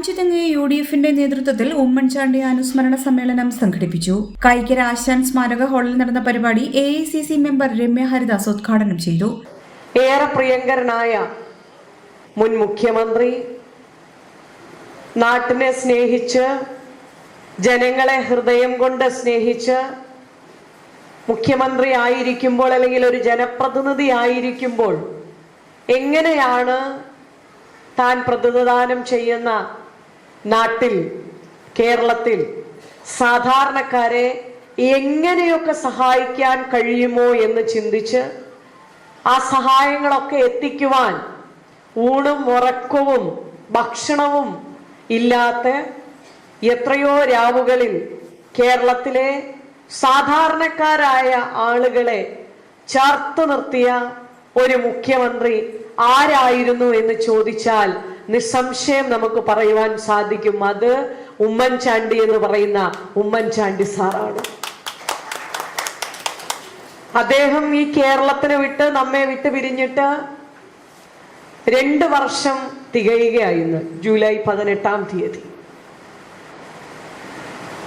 Anchuthengu U D എഫിന്റെ നേതൃത്വത്തിൽ ഉമ്മൻചാണ്ടി അനുസ്മരണ സമ്മേളനം സംഘടിപ്പിച്ചു. കൈക്കര ആശാൻ സ്മാരക ഹാളിൽ നടന്ന പരിപാടി A I C C member Ramya Haridas ഉദ്ഘാടനം ചെയ്തു. ഏറെ പ്രിയങ്കരനായ മുൻ മുഖ്യമന്ത്രി നാട്ടിനെ സ്നേഹിച്ച് ജനങ്ങളെ ഹൃദയം കൊണ്ട് സ്നേഹിച്ച് മുഖ്യമന്ത്രി ആയിരിക്കുമ്പോൾ അല്ലെങ്കിൽ ഒരു ജനപ്രതിനിധി ആയിരിക്കുമ്പോൾ എങ്ങനെയാണ് താൻ പ്രതിനിധാനം ചെയ്യുന്ന നാട്ടിൽ കേരളത്തിൽ സാധാരണക്കാരെ എങ്ങനെയൊക്കെ സഹായിക്കാൻ കഴിയുമോ എന്ന് ചിന്തിച്ച് ആ സഹായങ്ങളൊക്കെ എത്തിക്കുവാൻ ഊണും ഉറക്കവും ഭക്ഷണവും ഇല്ലാത്ത എത്രയോ രാവുകളിൽ കേരളത്തിലെ സാധാരണക്കാരായ ആളുകളെ ചേർത്ത് നിർത്തിയ ഒരു മുഖ്യമന്ത്രി ആരായിരുന്നു എന്ന് ചോദിച്ചാൽ നിസ്സംശയം നമുക്ക് പറയുവാൻ സാധിക്കും. അത് ഉമ്മൻചാണ്ടി എന്ന് പറയുന്ന ഉമ്മൻചാണ്ടി സാറാണ്. അദ്ദേഹം ഈ കേരളത്തിന് വിട്ട് നമ്മെ വിട്ട് പിരിഞ്ഞിട്ട് രണ്ട് വർഷം തികയുകയായിരുന്നു ജൂലൈ പതിനെട്ടാം തീയതി.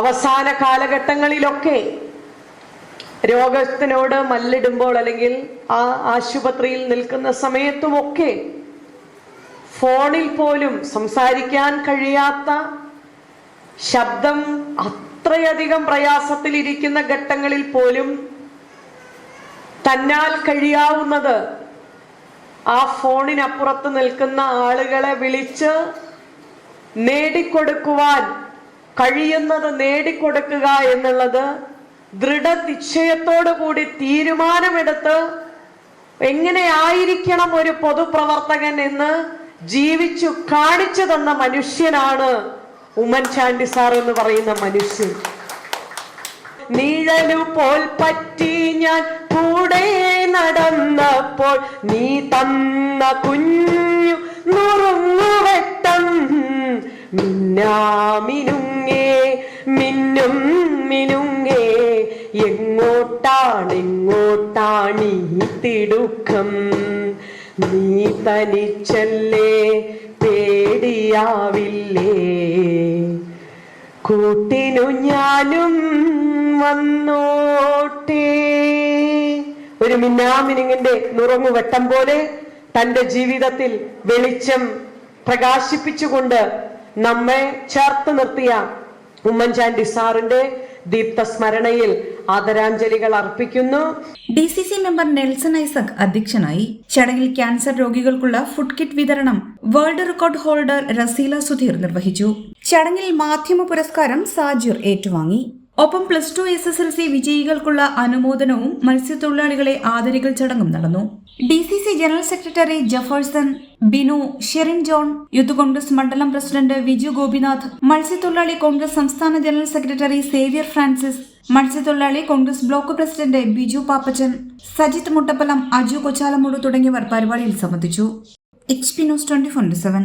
അവസാന കാലഘട്ടങ്ങളിലൊക്കെ രോഗത്തിനോട് മല്ലിടുമ്പോൾ അല്ലെങ്കിൽ ആ ആശുപത്രിയിൽ നിൽക്കുന്ന സമയത്തുമൊക്കെ ഫോണിൽ പോലും സംസാരിക്കാൻ കഴിയാത്ത ശബ്ദം അത്രയധികം പ്രയാസത്തിലിരിക്കുന്ന ഘട്ടങ്ങളിൽ പോലും തന്നാൽ കഴിയാവുന്നത് ആ ഫോണിനപ്പുറത്ത് നിൽക്കുന്ന ആളുകളെ വിളിച്ച് നേടിക്കൊടുക്കുവാൻ കഴിയുന്നത് നേടിക്കൊടുക്കുക എന്നുള്ളത് ദൃഢനിശ്ചയത്തോടു കൂടി തീരുമാനമെടുത്ത് എങ്ങനെയായിരിക്കണം ഒരു പൊതുപ്രവർത്തകൻ എന്ന് ജീവിച്ചു കാണിച്ചു തന്ന മനുഷ്യനാണ് ഉമ്മൻചാണ്ടി സാർ എന്ന് പറയുന്ന മനുഷ്യൻ. നിഴലു പോൽ പറ്റി ഞാൻ കൂടെ നടന്നപ്പോൾ നീ തന്ന കുഞ്ഞു നുറുങ്ങുവെട്ടം മിന്നാമിനുങ്ങേ മിന്നും മിനുങ്ങേ എങ്ങോട്ടാണ് എങ്ങോട്ടാണ് തിടുക്കം? നീ തനിച്ചല്ലേ പേടിയാവില്ലേ? കൂട്ടിനു ഞാനും വന്നോട്ടേ. ഒരു മിന്നാമിനുങ്ങിന്റെ നുറങ്ങുവെട്ടം പോലെ തന്റെ ജീവിതത്തിൽ വെളിച്ചം പ്രകാശിപ്പിച്ചുകൊണ്ട് നമ്മെ ചേർത്ത് നിർത്തിയ ഉമ്മൻചാണ്ടി സാറിന്റെ ദീപ്ത സ്മരണയിൽ ആദരാഞ്ജലികൾ അർപ്പിക്കുന്നു. D C C member Nelson Isaac അധ്യക്ഷനായി ചടങ്ങിൽ ക്യാൻസർ രോഗികൾക്കുള്ള ഫുഡ് കിറ്റ് വിതരണം world record holder Raseela Sudheer നിർവഹിച്ചു. ചടങ്ങിൽ മാധ്യമ പുരസ്കാരം സാജിർ ഏറ്റുവാങ്ങി. ഒപ്പം plus two S S L C വിജയികൾക്കുള്ള അനുമോദനവും മത്സ്യത്തൊഴിലാളികളെ ആദരികൾ ചടങ്ങും നടന്നു. D C C general secretary Jefferson Binu Sherin John youth Congress മണ്ഡലം പ്രസിഡന്റ് വിജു ഗോപിനാഥ് മത്സ്യത്തൊഴിലാളി കോൺഗ്രസ് സംസ്ഥാന ജനറൽ സെക്രട്ടറി സേവ്യർ ഫ്രാൻസിസ് മത്സ്യത്തൊഴിലാളി കോൺഗ്രസ് ബ്ലോക്ക് പ്രസിഡന്റ് ബിജു പാപ്പച്ചൻ സജിത് മുട്ടപ്പലം അജു കൊച്ചാലമൂട് തുടങ്ങിയവർ പരിപാടിയിൽ സംബന്ധിച്ചു. H P news twenty four seven